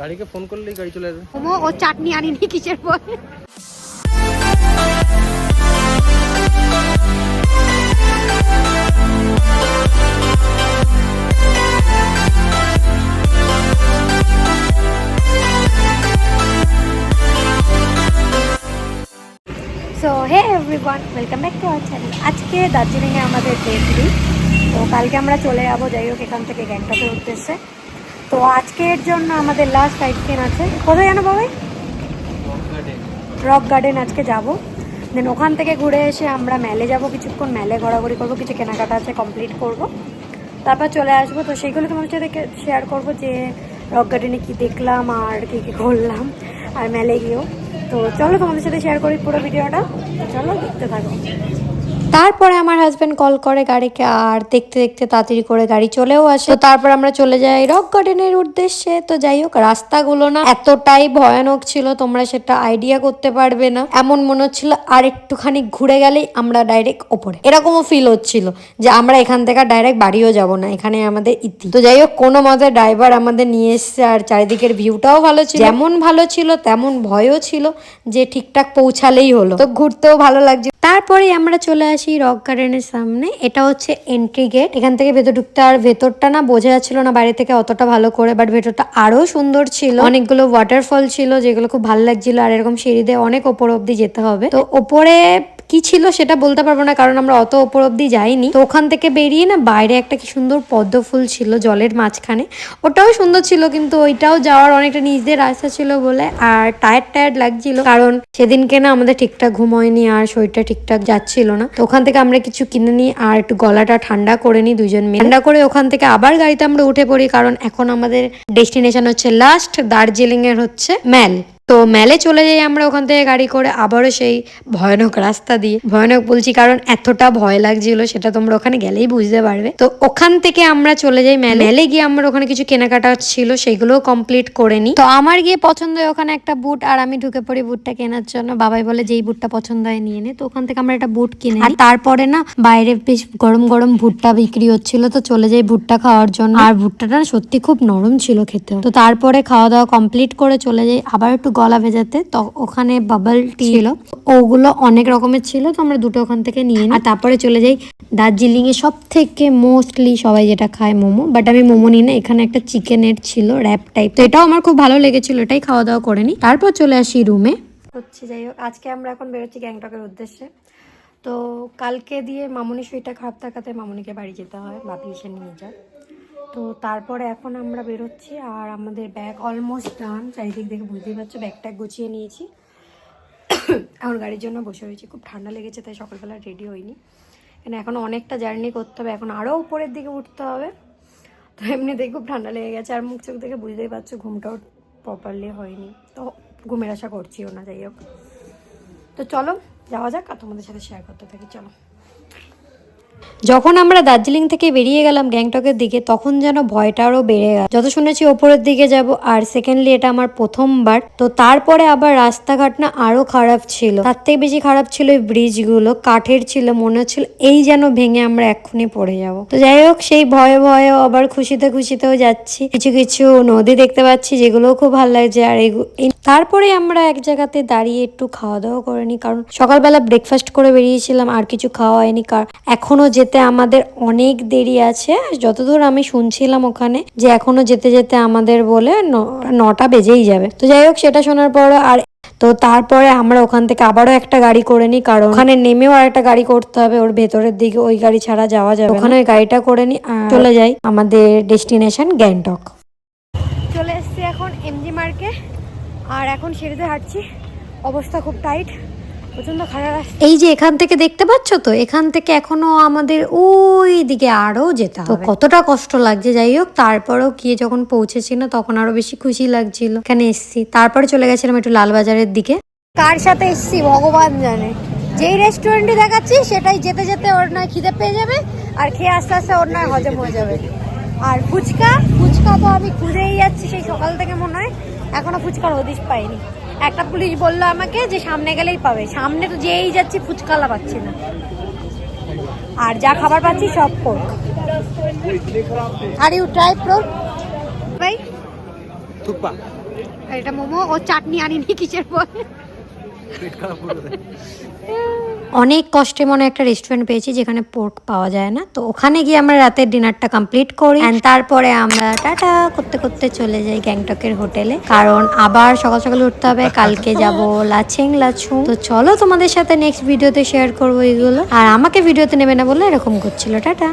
গাড়িকে ফোন করলেই গাড়ি চলে আসবে মোমো ও চাটনি আনিনি কিসের পর so hey everyone welcome back to আজকে দার্জিলিংয়ে আমাদের ডে থ্রি তো কালকে আমরা চলে যাব, যাই হোক এখান থেকে গ্যাংটকের উদ্দেশ্যে। তো আজকের জন্য আমাদের লাস্ট সাইড সিন আছে। কোথায় জানো বাবাই? রক গার্ডেন আজকে যাব। দেন ওখান থেকে ঘুরে এসে আমরা মেলে যাব। কিছুক্ষণ মেলে ঘোরাঘুরি করব। কিছু কেনাকাটা আছে কমপ্লিট করব। তারপর চলে আসব। তো সেইগুলো তোমার সাথে শেয়ার করব যে রক গার্ডেনে কী দেখলাম আর কী কী করলাম আর মেলে গিয়েও। তো চলো তোমাদের সাথে শেয়ার করি পুরো ভিডিওটা। চলো দেখতে থাকো। তারপরে আমার হাজবেন্ড কল করে গাড়িকে আর দেখতে দেখতে তাড়াতাড়ি করে গাড়ি চলেও আসে। তো তারপর আমরা চলে যাই রক গার্ডেনের উদ্দেশ্যে। তো যাই হোক, রাস্তাগুলো না এতটাই ভয়ানক ছিল, তোমরা সেটা আইডিয়া করতে পারবে না। এমন মনে হচ্ছিল, আর একটুখানি ঘুরে গেলেই আমরা ডাইরেক্ট ওপরে। এরকমও ফিল হচ্ছিল যে আমরা এখান থেকে ডাইরেক্ট বাড়িও যাব না, এখানে আমাদের ইতি। তো যাই হোক, কোনো মতে ড্রাইভার আমাদের নিয়ে এসছে আর চারিদিকের ভিউটাও ভালো ছিল। যেমন ভালো ছিল, তেমন ভয়ও ছিল যে ঠিকঠাক পৌঁছালেই হলো। তো ঘুরতেও ভালো লাগছে তারপরে আমরা চলে আসি রক গার্ডেনের সামনে। এটা হচ্ছে এন্ট্রি গেট এখান থেকে ভেতর ঢুকতে আর ভেতরটা না বোঝা যাচ্ছিল না বাইরে থেকে অতটা ভালো করে বাট ভেতরটা আরও সুন্দর ছিল। অনেকগুলো ওয়াটারফল ছিল যেগুলো খুব ভালো লাগছিল, আর এরকম সিঁড়ি দিয়ে অনেক ওপর অব্দি যেতে হবে। তো ওপরে কি ছিল সেটা বলতে পারব না, কারণ আমরা অত ওপর অব্দি যাইনি। তো ওখান থেকে বেরিয়ে না বাইরে একটা কি সুন্দর পদ্ম ফুল ছিল জলের মাঝখানে। ওটাও সুন্দর ছিল, কিন্তু ওইটাও যাওয়ার অনেকটা নিজদের রাস্তা ছিল বলে আর টায়ার্ড টায়ার্ড লাগছিল, কারণ সেদিনকে না আমাদের ঠিকঠাক ঘুম হয়নি আর শরীরটা ঠিকঠাক যাচ্ছিল না। তো ওখান থেকে আমরা কিছু কিনে নিই আর একটু গলাটা ঠান্ডা করে নিই দুজন মিলে। ঠান্ডা করে ওখান থেকে আবার গাড়িতে আমরা উঠে পড়ি, কারণ এখন আমাদের ডেস্টিনেশন হচ্ছে লাস্ট দার্জিলিং এর হচ্ছে ম্যাল। তো মেলে চলে যাই আমরা ওখান থেকে গাড়ি করে আবারও সেই ভয়ানক রাস্তা দিয়ে। ভয়ানক বলছি কারণ এতটা ভয় লাগছিল সেটা তোমরা ওখানে গেলেই বুঝতে পারবে। তো ওখান থেকে আমরা চলে যাই মেলে। মেলে গিয়ে আমরা ওখানে কিছু কেনাকাটা ছিল সেগুলোও কমপ্লিট করে নিই। তো আমার গিয়ে পছন্দ হয় ওখানে একটা বুট আর আমি ঢুকে পড়ি বুটটা কেনার জন্য। বাবাই বলে যেই বুটটা পছন্দ হয় নিয়ে নে। তো ওখান থেকে আমরা একটা বুট কিনে আর তারপরে না বাইরে বেশ গরম গরম ভুট্টা বিক্রি হচ্ছিল তো চলে যাই ভুট্টা খাওয়ার জন্য। আর ভুট্টাটা সত্যি খুব নরম ছিল খেতে। তো তারপরে খাওয়া দাওয়া কমপ্লিট করে চলে যাই। আবার একটু গলা ভেজাতে তো ওখানে বাবল টি ছিল। ওগুলো অনেক রকমের ছিল তো আমরা দুটো ওখান থেকে নিয়ে আর তারপরে চলে যাই দার্জিলিং এ সব থেকে মোস্টলি সবাই যেটা খায় মোমো বাট আমি মোমো নিই না এখানে একটা চিকেনের ছিল র্যাপ টাইপ তো এটাও আমার খুব ভালো লেগেছিল এটাই খাওয়া দাওয়া করে নিই। তারপর চলে আসি রুমে হচ্ছে যাই হোক আজকে আমরা এখন বেরোচ্ছি গ্যাংটকের উদ্দেশ্যে। তো কালকে দিয়ে মামুনি শরীরটা খারাপ থাকাতে মামুনিকে বাড়ি যেতে হয় বাপি এসে নিয়ে যায়। তো তারপরে এখন আমরা বেরোচ্ছি আর আমাদের ব্যাগ অলমোস্ট ডান চারিদিক দেখে বুঝতেই পারছ ব্যাগ ট্যাগ গুছিয়ে নিয়েছি। এখন গাড়ির জন্য বসে রয়েছি। খুব ঠান্ডা লেগেছে, তাই সকালবেলা রেডি হইনি কেন, এখন অনেকটা জার্নি করতে হবে। এখন আরও উপরের দিকে উঠতে হবে। তো এমনিতেই খুব ঠান্ডা লেগে গেছে। আর মুখ চোখ দেখে বুঝতেই পারছ, ঘুমটাও প্রপারলি হয়নি। তো ঘুমের আশা করছিও না, যাই হোক। তো চলো, যাওয়া যাক আর তোমাদের সাথে শেয়ার করতে থাকি। চলো। যখন আমরা দার্জিলিং থেকে বেরিয়ে গেলাম গ্যাংটকের দিকে, তখন যেন ভয়টা আরও বেড়ে গেল। যত শুনেছি ওপরের দিকে যাব, আর সেকেন্ডলি এটা আমার প্রথমবার, তো তারপরে আবার রাস্তাঘাট না আরও খারাপ ছিল। তার থেকে বেশি খারাপ ছিল ওই ব্রিজগুলো, কাঠের ছিল, মনে হচ্ছিল এই যেন ভেঙে আমরা এক্ষুনি পড়ে যাব। তো যাই হোক, সেই ভয়ে ভয়ে আবার খুশিতে খুশিতেও যাচ্ছি। কিছু কিছু নদী দেখতে পাচ্ছি, যেগুলোও খুব ভালো লাগছে, আর এই তারপরে আমরা এক জায়গাতে দাঁড়িয়ে একটু খাওয়া দাওয়া করে নিই কারণ সকালবেলা ব্রেকফাস্ট করে বেরিয়েছিলাম, আর কিছু খাওয়া হয়নি কারণ এখনও যেতে আমাদের অনেক দেরি আছে। যতদূর আমি শুনছিলাম ওখানে যে এখনও যেতে যেতে আমাদের বলে নটা বেজেই যাবে। তো যাই হোক, সেটা শোনার পর আর তো তারপরে আমরা ওখান থেকে আবারও একটা গাড়ি করে নিই, কারণ ওখানে নেমেও আর একটা গাড়ি করতে হবে। ওর ভেতরের দিকে ওই গাড়ি ছাড়া যাওয়া যাবে ওখানে ওই গাড়িটা করে নিই চলে যাই আমাদের ডেস্টিনেশন গ্যাংটক। চলে এসেছি এখন এমজি মার্কে। আর এখন সিঁড়িতে হাঁটছি। অবস্থা খুব টাইট। প্রচণ্ড খারাপ এই যে এখান থেকে দেখতে পাচ্ছ তো এখান থেকে এখনও আমাদের ওই দিকে আরও যেতে হবে। কতটা কষ্ট লাগছে যাই হোক তারপরেও গিয়ে যখন পৌঁছেছি না তখন আরও বেশি খুশি লাগছিল। এখানে এসছি তারপরে চলে গেছিলাম একটু লালবাজারের দিকে। কার সাথে এসছি ভগবান জানে। যেই রেস্টুরেন্টে দেখাচ্ছি সেটাই যেতে যেতে ওর নয় খিদে পেয়ে যাবে আর খেয়ে আস্তে আস্তে ওর নয় হজম হয়ে যাবে। আর ফুচকা ফুচকা তো আমি খুঁজেই যাচ্ছি সেই সকাল থেকে মনে হয় এখনও ফুচকার হদিশ পাইনি। একটা পুলিশ বলল আমাকে যে সামনে গেলেই পাবে। সামনে তো যেই যাচ্ছি ফুচকালা পাচ্ছি না। আর যা খাবার পাচ্ছি সব Coke R you try pro ভাই? থুপা আর এটা মোমো ও চাটনি আনিনি কিসের পরে পেট খারাপ করে দেয় অনেক কষ্টে মনে একটা রেস্টুরেন্ট পেয়েছি যেখানে পোর্ক পাওয়া যায় না। তো ওখানে গিয়ে আমরা রাতের ডিনারটা কমপ্লিট করি। অ্যান্ড তারপরে আমরা টাটা করতে করতে চলে যাই গ্যাংটকের হোটেলে। কারণ আবার সকাল সকাল উঠতে হবে, কালকে যাব লাচেং লাচুং। তো চলো তোমাদের সাথে নেক্সট ভিডিওতে শেয়ার করব এগুলো। আর আমাকে ভিডিওতে নেবে না বলে এরকম করছিল। টাটা।